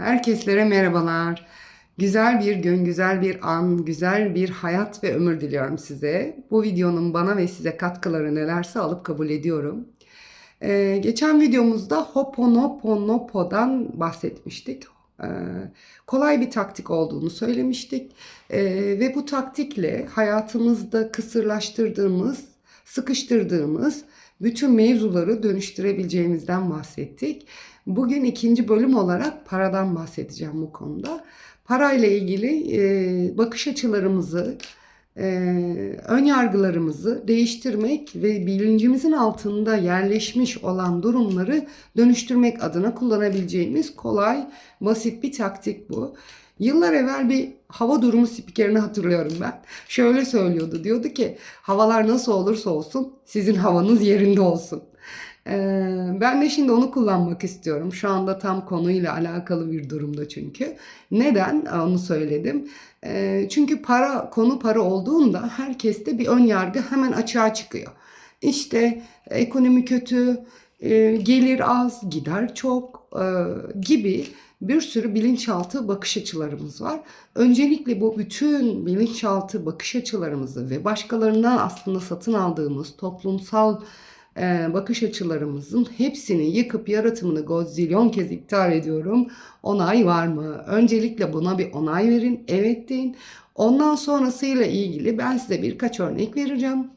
Herkeslere merhabalar. Güzel bir gün, güzel bir an, güzel bir hayat ve ömür diliyorum size. Bu videonun bana ve size katkıları nelerse alıp kabul ediyorum. Ee, geçen videomuzda Hoponoponopo'dan bahsetmiştik. Ee, kolay bir taktik olduğunu söylemiştik. Ee, ve bu taktikle hayatımızda kısırlaştırdığımız, sıkıştırdığımız bütün mevzuları dönüştürebileceğimizden bahsettik. Bugün ikinci bölüm olarak paradan bahsedeceğim bu konuda. Parayla ilgili e, bakış açılarımızı, e, ön yargılarımızı değiştirmek ve bilincimizin altında yerleşmiş olan durumları dönüştürmek adına kullanabileceğimiz kolay, basit bir taktik bu. Yıllar evvel bir hava durumu spikerini hatırlıyorum ben. Şöyle söylüyordu. Diyordu ki havalar nasıl olursa olsun sizin havanız yerinde olsun. Ee, ben de şimdi onu kullanmak istiyorum. Şu anda tam konuyla alakalı bir durumda çünkü. Neden onu söyledim? Ee, çünkü para konu para olduğunda herkeste bir ön yargı hemen açığa çıkıyor. İşte ekonomi kötü, e, gelir az, gider çok e, gibi bir sürü bilinçaltı bakış açılarımız var. Öncelikle bu bütün bilinçaltı bakış açılarımızı ve başkalarından aslında satın aldığımız toplumsal e, bakış açılarımızın hepsini yıkıp yaratımını gozilyon kez iptal ediyorum. Onay var mı? Öncelikle buna bir onay verin. Evet deyin. Ondan sonrasıyla ilgili ben size birkaç örnek vereceğim.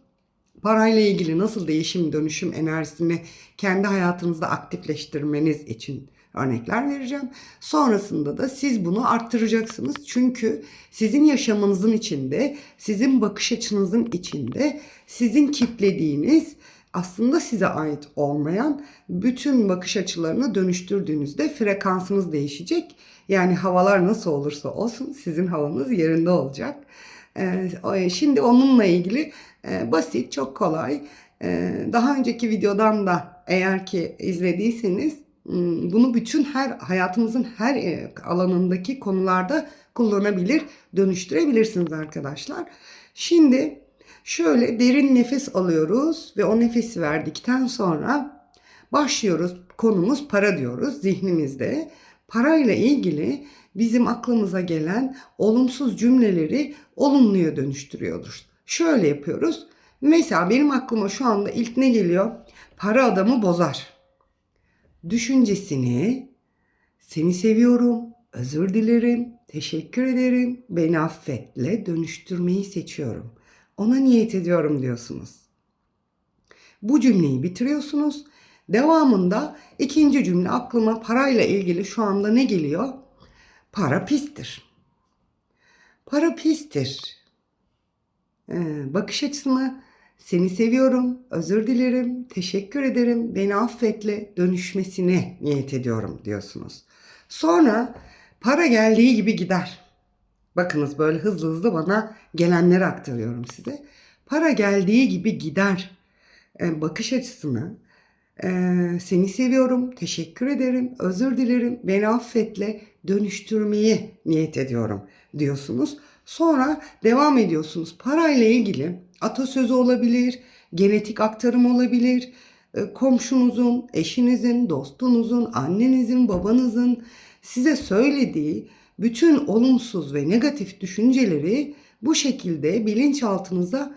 Parayla ilgili nasıl değişim dönüşüm enerjisini kendi hayatınızda aktifleştirmeniz için örnekler vereceğim. Sonrasında da siz bunu arttıracaksınız. Çünkü sizin yaşamınızın içinde, sizin bakış açınızın içinde, sizin kitlediğiniz aslında size ait olmayan bütün bakış açılarını dönüştürdüğünüzde frekansınız değişecek. Yani havalar nasıl olursa olsun sizin havanız yerinde olacak. Ee, şimdi onunla ilgili e, basit, çok kolay. Ee, daha önceki videodan da eğer ki izlediyseniz Hmm, bunu bütün her hayatımızın her e, alanındaki konularda kullanabilir, dönüştürebilirsiniz arkadaşlar. Şimdi şöyle derin nefes alıyoruz ve o nefesi verdikten sonra başlıyoruz. Konumuz para diyoruz zihnimizde. Parayla ilgili bizim aklımıza gelen olumsuz cümleleri olumluya dönüştürüyoruz. Şöyle yapıyoruz. Mesela benim aklıma şu anda ilk ne geliyor? Para adamı bozar düşüncesini seni seviyorum, özür dilerim, teşekkür ederim, beni affetle dönüştürmeyi seçiyorum. Ona niyet ediyorum diyorsunuz. Bu cümleyi bitiriyorsunuz. Devamında ikinci cümle aklıma parayla ilgili şu anda ne geliyor? Para pistir. Para pistir. Ee, bakış açısını seni seviyorum, özür dilerim, teşekkür ederim, beni affetle dönüşmesine niyet ediyorum diyorsunuz. Sonra para geldiği gibi gider. Bakınız böyle hızlı hızlı bana gelenleri aktarıyorum size. Para geldiği gibi gider. Ee, bakış açısını e, seni seviyorum, teşekkür ederim, özür dilerim, beni affetle dönüştürmeyi niyet ediyorum diyorsunuz. Sonra devam ediyorsunuz. Parayla ilgili atasözü olabilir, genetik aktarım olabilir, komşunuzun, eşinizin, dostunuzun, annenizin, babanızın size söylediği bütün olumsuz ve negatif düşünceleri bu şekilde bilinçaltınıza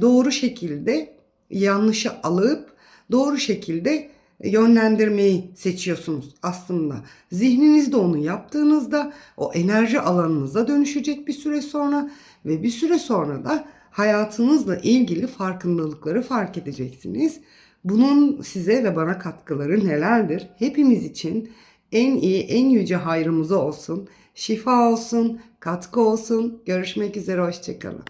doğru şekilde yanlışı alıp doğru şekilde yönlendirmeyi seçiyorsunuz aslında. Zihninizde onu yaptığınızda o enerji alanınıza dönüşecek bir süre sonra ve bir süre sonra da hayatınızla ilgili farkındalıkları fark edeceksiniz. Bunun size ve bana katkıları nelerdir? Hepimiz için en iyi, en yüce hayrımıza olsun. Şifa olsun, katkı olsun. Görüşmek üzere, hoşçakalın.